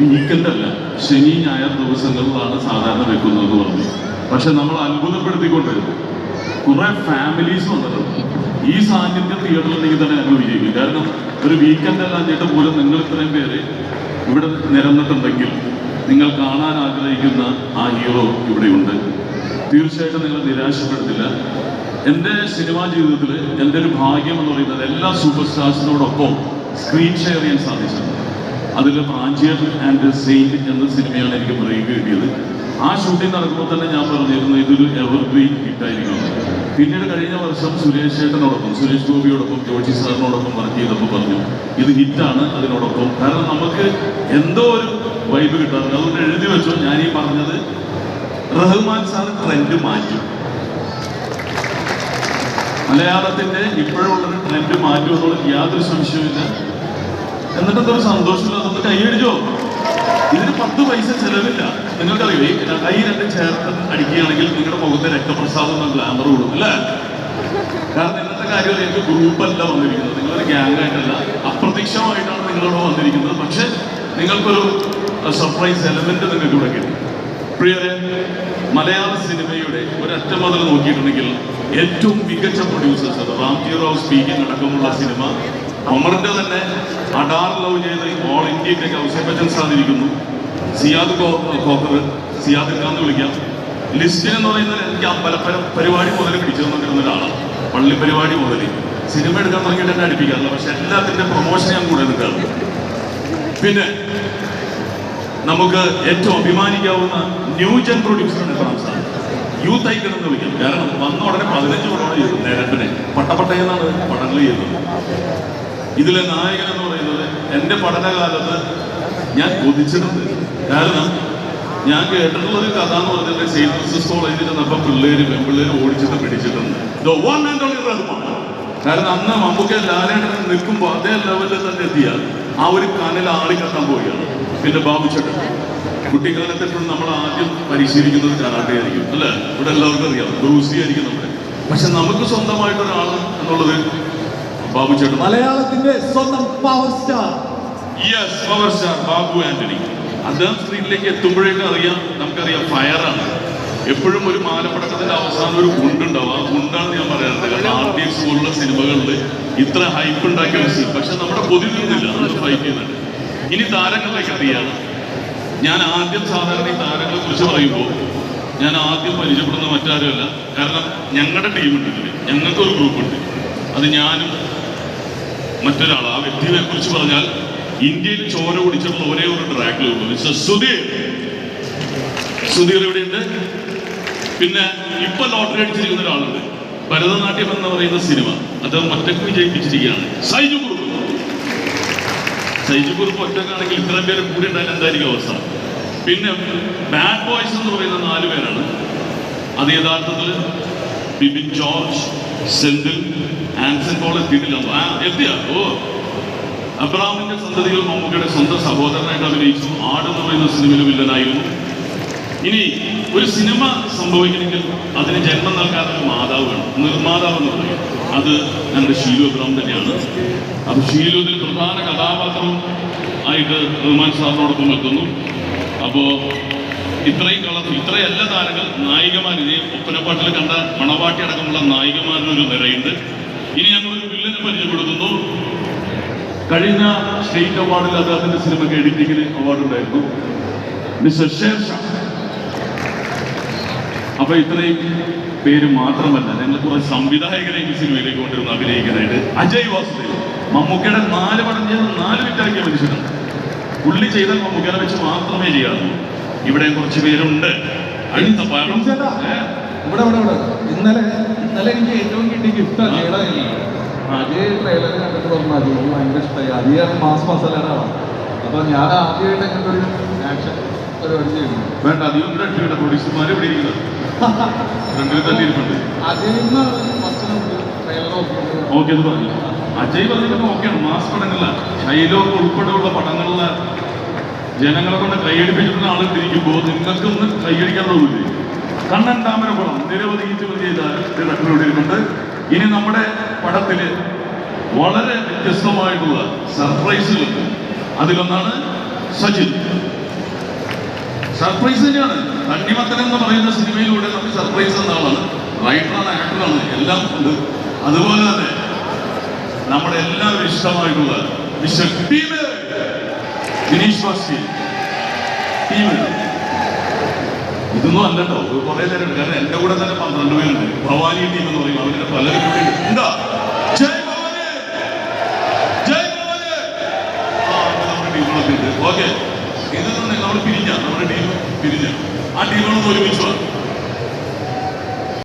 Weekend അല്ല. ശനി ഞായർ ദിവസങ്ങളിലാണ് സാധാരണ വെക്കുന്നത് പറഞ്ഞു. പക്ഷെ നമ്മൾ അത്ഭുതപ്പെടുത്തിക്കൊണ്ട് കുറെ ഫാമിലീസ് വന്നിട്ടുണ്ട്. ഈ സാന്നിധ്യം തിയേറ്ററിലുണ്ടെങ്കിൽ തന്നെ ഞങ്ങൾ വിജയിക്കും. കാരണം ഒരു വീക്കെൻഡ് അല്ലാഞ്ഞിട്ട് പോലും നിങ്ങൾ ഇത്രയും പേര് ഇവിടെ നിരന്നിട്ടുണ്ടെങ്കിൽ നിങ്ങൾ കാണാൻ ആഗ്രഹിക്കുന്ന ആ ഹീറോ ഇവിടെയുണ്ട് തീർച്ചയായിട്ടും നിങ്ങൾ നിരാശപ്പെടുത്തില്ല. എന്റെ സിനിമാ ജീവിതത്തിൽ എന്റെ ഒരു ഭാഗ്യം എന്ന് പറയുന്നത് എല്ലാ സൂപ്പർ സ്റ്റാർസിനോടൊപ്പം സ്ക്രീൻ ഷെയർ ചെയ്യാൻ സാധിച്ചിട്ടുണ്ട്. അതിൽ പ്രാഞ്ചിയർ ആൻഡ് സെയിന്റ് എന്ന സിനിമയാണ് എനിക്ക് ബ്രേക്ക് കിട്ടിയത്. ആ ഷൂട്ടിംഗ് നടക്കുമ്പോൾ തന്നെ ഞാൻ പറഞ്ഞിരുന്നു ഇതൊരു എവർഗ്രീൻ ഹിറ്റായിരിക്കും പിന്നീട് കഴിഞ്ഞ വർഷം സുരേഷ് ചേട്ടനോടൊപ്പം സുരേഷ് ഗോപിയോടൊപ്പം ജോഷി സാറിനോടൊപ്പം വർക്ക് ചെയ്തപ്പോൾ പറഞ്ഞു ഇത് ഹിറ്റാണ് അതിനോടൊപ്പം. കാരണം നമുക്ക് എന്തോ ഒരു വൈബ് കിട്ടാറുണ്ട്. അതുകൊണ്ട് എഴുതി വെച്ചോ ഞാൻ ഈ പറഞ്ഞത് റഹ്മാൻ സാർ ട്രെൻഡ് മാറ്റും. മലയാളത്തിന്റെ ഇപ്പോഴുള്ളൊരു ട്രെൻഡ് മാറ്റുമെന്നുള്ള യാതൊരു സംശയവുമില്ല. എന്നിട്ടൊരു സന്തോഷമില്ല കൈയടിച്ചോ? ഇതിന് പത്ത് പൈസ ചെലവില്ല. നിങ്ങൾക്കറിയോ ഈ കൈ രണ്ട് ചേർത്ത് അടിക്കുകയാണെങ്കിൽ നിങ്ങളുടെ മുഖത്തെ രക്തപ്രസാദം ഗ്ലാമർ കൂടും അല്ലേ? കാരണം ഇന്നത്തെ കാര്യം എനിക്ക് ഗ്രൂപ്പല്ല വന്നിരിക്കുന്നത്. നിങ്ങളൊരു ഗ്യാങ് ആയിട്ടല്ല. അപ്രത്യക്ഷമായിട്ടാണ് നിങ്ങളോട് വന്നിരിക്കുന്നത്. പക്ഷെ നിങ്ങൾക്കൊരു സർപ്രൈസ് എലമെന്റ് നിങ്ങൾക്ക് ഇവിടെ കിട്ടും. പ്രിയരെ മലയാള സിനിമയുടെ ഒരറ്റം മുതൽ നോക്കിയിട്ടുണ്ടെങ്കിൽ ഏറ്റവും മികച്ച പ്രൊഡ്യൂസേഴ്സ് റാംജി റാവു സ്പീക്കിംഗ് അടക്കമുള്ള സിനിമ ഒമറിന്റെ തന്നെ അഡാർ ലവ് ചെയ്ത് ഓൾ ഇന്ത്യയിലേക്ക് ഔസേഫ് ബച്ചൻ സാധിക്കുന്നു സിയാദ് കോ- ഖോക്കർ സിയാദ് എന്ന് വിളിക്കാം. ലിസ്റ്റിൻ എന്ന് പറയുന്നത് എനിക്ക് അമ്പലപ്പര പരിപാടി മുതൽ പിടിച്ചു തന്നിരുന്ന ഒരാളാണ്. പള്ളി പരിപാടി മുതൽ സിനിമ എടുക്കാൻ തുടങ്ങിയിട്ട് എന്നെ അടുപ്പിക്കാറില്ല. പക്ഷെ എല്ലാത്തിന്റെ പ്രൊമോഷൻ ഞാൻ കൂടെ നിൽക്കാറുണ്ട് പിന്നെ നമുക്ക് ഏറ്റവും അഭിമാനിക്കാവുന്ന ന്യൂജൻ പ്രൊഡ്യൂസറാണ് കാണാൻ സാധിക്കും യൂത്ത് ഐക്കൺ എന്ന് വിളിക്കാം. കാരണം വന്ന ഉടനെ പതിനഞ്ച് പടമാണ് ചെയ്തത് നേരത്തിനെ പട്ടപ്പട്ടയെന്നാണ് പടങ്ങൾ ചെയ്തത്. ഇതിലെ നായകൻ എന്ന് പറയുന്നത് എന്റെ പഠനകാലത്ത് ഞാൻ കൊതിച്ചിട്ടുണ്ട്. കാരണം ഞാൻ കേട്ടിട്ടുള്ള ഒരു കഥ എന്ന് പറഞ്ഞാൽ സെയിന്റ് ജോസഫ് കോളേജിൽ നിന്നപ്പോൾ പിള്ളേര് പെൺപിള്ളേര് ഓടിച്ചിട്ട് പിടിച്ചിട്ടുണ്ട്. കാരണം അന്ന് മമ്മൂക്ക ലാലേട്ടൻ നിൽക്കുമ്പോൾ അതേ ലെവലിൽ തന്നെ എത്തിയ ആ ഒരു കനൽ ആളിക്കത്താൻ പോവുകയാണ്. പിന്നെ ബാബു ചേട്ടൻ. നമ്മൾ ആദ്യം പരിശീലിക്കുന്നത് കരാട്ടയായിരിക്കും അല്ലേ? ഇവിടെ എല്ലാവർക്കും അറിയാം ബ്രൂസി ആയിരിക്കും നമ്മുടെ. പക്ഷെ നമുക്ക് സ്വന്തമായിട്ടൊരാൾ എന്നുള്ളത് ബാബു ചേട്ടൻ മലയാളത്തിന്റെ സ്വന്തം power star yes power star Babu Antony. അദ്ദേഹം സ്ക്രീനിലേക്ക് എത്തുമ്പോഴേക്കും അറിയാം നമുക്കറിയാം ഫയറാണ് എപ്പോഴും ഒരു മാലപ്പടക്കത്തിന്റെ അവസാനം ഒരു ഗുണ്ടുണ്ടാവും. ആ ഗുണ്ടാണ് ഞാൻ പറയാറുണ്ട് കാരണം ആർ ഡി എക്സ് പോലുള്ള സിനിമകളിൽ ഇത്ര ഹൈപ്പ് ഉണ്ടാക്കിയ ഒരു സീൻ പക്ഷെ നമ്മുടെ കൊതി നിന്നില്ല. അത് ഫൈറ്റ് ചെയ്യുന്നുണ്ട്. ഇനി താരങ്ങളിലേക്ക് എത്തിയാണ് ഞാൻ ആദ്യം സാധാരണ ഈ താരങ്ങളെ കുറിച്ച് പറയുമ്പോൾ ഞാൻ ആദ്യം പരിചയപ്പെടുന്ന മറ്റാരുമല്ല. കാരണം ഞങ്ങളുടെ ടീമുണ്ട് ഇതിൽ ഞങ്ങൾക്കൊരു ഗ്രൂപ്പുണ്ട് അത് ഞാനും മറ്റൊരാൾ ആ വ്യക്തിയെ കുറിച്ച് പറഞ്ഞാൽ ഇന്ത്യയിൽ ചോര കുടിച്ചിട്ടുള്ള ഒരേ ഒരു ട്രാക്കിൽ മിസ്റ്റർ സുധീർ. സുധീർ ഇവിടെയുണ്ട് പിന്നെ ഇപ്പൊ ലോട്ടറി അടിച്ചിരിക്കുന്ന ഒരാളുണ്ട്. ഭരതനാട്യം എന്ന് പറയുന്ന സിനിമ. അദ്ദേഹം ഒറ്റയ്ക്ക് വിജയിപ്പിച്ചിരിക്കുകയാണ്. സൈജു കുറുപ്പ്. സൈജു കുറുപ്പ് ഒറ്റക്കാണെങ്കിൽ ഇത്രയും പേര് കൂടി ഉണ്ടായാൽ എന്തായിരിക്കും അവസ്ഥ? പിന്നെ ബാഡ് ബോയ്സ് എന്ന് പറയുന്ന നാല് പേരാണ്. അത് യഥാർത്ഥത്തിൽ ബിബിൻ ജോർജ് സെന്തിൽ ആൻസൺ പോൾ എത്തിയിട്ടില്ല ആ എത്തിയ ഓ അബ്രാമിന്റെ സന്തതികൾ മമ്മൂക്കയുടെ സ്വന്തം സഹോദരനായിട്ട് അഭിനയിച്ചു. ആട് എന്ന് പറയുന്ന സിനിമയിൽ വില്ലനായിരുന്നു. ഇനി ഒരു സിനിമ സംഭവിക്കണമെങ്കിൽ അതിന് ജന്മം നൽകാത്ത ഒരു മാതാവ് വേണം. നിർമ്മാതാവ് എന്ന് പറയും. അത് ഞങ്ങളുടെ ഷീലു അബ്രാം തന്നെയാണ്. അപ്പം ഷീലു ഇതിൽ പ്രധാന കഥാപാത്രം ആയിട്ട് റഹ്മാൻ സാറിനോടൊപ്പം എത്തുന്നു അപ്പോൾ ഇത്രയും കളർ ഇത്രയല്ല താരങ്ങൾ. നായികമാർ ഇതേ ഒപ്പനപ്പാട്ടിൽ കണ്ട മണവാട്ടി അടക്കമുള്ള നായികമാരുടെ ഒരു നിരയുണ്ട്. ഇനി ഞങ്ങൾ ഒരു വില്ലനെ പരിചയപ്പെടുത്തുന്നു. കഴിഞ്ഞ സ്റ്റേറ്റ് അവാർഡിൽ അദ്ദേഹത്തിന്റെ സിനിമയ്ക്ക് എഡിറ്റിംഗിന് അവാർഡ് ഉണ്ടായിരുന്നു. മിസ്റ്റർ ഷേർ ഷാ. അപ്പൊ ഇത്രയും പേര് മാത്രമല്ല ഞങ്ങൾ കുറെ സംവിധായകരെ ഈ സിനിമയിലേക്ക് കൊണ്ടുവരുന്ന അഭിനയിക്കാനായിട്ട്. അജയ് വാസുദേവ് മമ്മൂക്കയുടെ നാല് പടം ചെയ്ത് നാല് വിറ്റാക്കിയ മനുഷ്യനാണ്. പുള്ളി ചെയ്താൽ മമ്മൂക്കനെ വെച്ച് മാത്രമേ ചെയ്യാറുള്ളൂ ഇവിടെ കുറച്ച് പേരുണ്ട്. അടുത്ത പടം. ഇവിടെ ഇവിടെ ഇവിടെ. ഇന്നലെ ഇന്നലെ എനിക്ക് ഏറ്റവും കിട്ടിയ ഗിഫ്റ്റ് അജയ് ട്രെയിലർ കണ്ടിട്ട് പറഞ്ഞു അത് ഭയങ്കര ഇഷ്ടമായി അജയ് മാസ് മസാലയുടെ ആളാണ് അപ്പൊ ഞാൻ ആദ്യമായിട്ട് അങ്ങനത്തെ ഒരു ആക്ഷൻ പരിപാടി ചെയ്യുന്നു വേണ്ട അധികം രക്ഷയുടെ പ്രൊഡ്യൂസർമാർ ഇവിടെ ഇരിക്കുന്നത്. രണ്ടിൽ തന്നെ ഇരിപ്പുണ്ട്. അജയിന്ന് ഫസ്റ്റ് നമുക്ക് ട്രെയിലർ നോക്കിയിട്ട് ഓക്കെ എന്ന് പറഞ്ഞു. അജയ് പറഞ്ഞിട്ട് ഓക്കെയാണ് മാസ് പടങ്ങളില. ഷൈലോക്ക് ഉൾപ്പെടെയുള്ള പടങ്ങളിലെ. ജനങ്ങളെ കൊണ്ട് കൈയടിപ്പിച്ചിട്ടുള്ള തിരിക്കുമ്പോൾ നിങ്ങൾക്കൊന്ന് കൈയടിക്കാൻ തോന്നില്ലേ? കണ്ണൻ താമര പടം നിരവധി ചോദ്യം ചെയ്ത ഡയറക്ടർ ഇവിടെ ഇരുന്നുണ്ട് ഇനി നമ്മുടെ പടത്തിൽ വളരെ വ്യത്യസ്തമായിട്ടുള്ള സർപ്രൈസുകളുണ്ട് അതിലൊന്നാണ് സജിൻ സർപ്രൈസ് തന്നെയാണ്. തണ്ണിമത്തൻ എന്ന് പറയുന്ന സിനിമയിലൂടെ നമുക്ക് സർപ്രൈസ് എന്ന ആളാണ്. റൈറ്ററാണ് ആക്ടറാണ് എല്ലാം ഉണ്ട്. അതുപോലെ തന്നെ നമ്മുടെ എല്ലാവരും ഇഷ്ടമായിട്ടുള്ള മിസ്റ്റർ ടീമേ. വിനീഷ് ബാസ്റ്റി ടീമ്. ഇതൊന്നും അല്ല കേട്ടോ. കുറെ നേരം കാരണം എന്റെ കൂടെ തന്നെ പന്ത്രണ്ട് പേരുണ്ട്. ഭവാനി ടീം എന്ന് പറയും. അവരുടെ പലരും. എന്താ? ഓക്കെ. ഇതിൽ നിന്ന് നമ്മൾ പിരിഞ്ഞ? നമ്മുടെ ടീം പിരിഞ്ഞ? ആ ടീമുകളൊന്ന് ഒരുമിച്ച്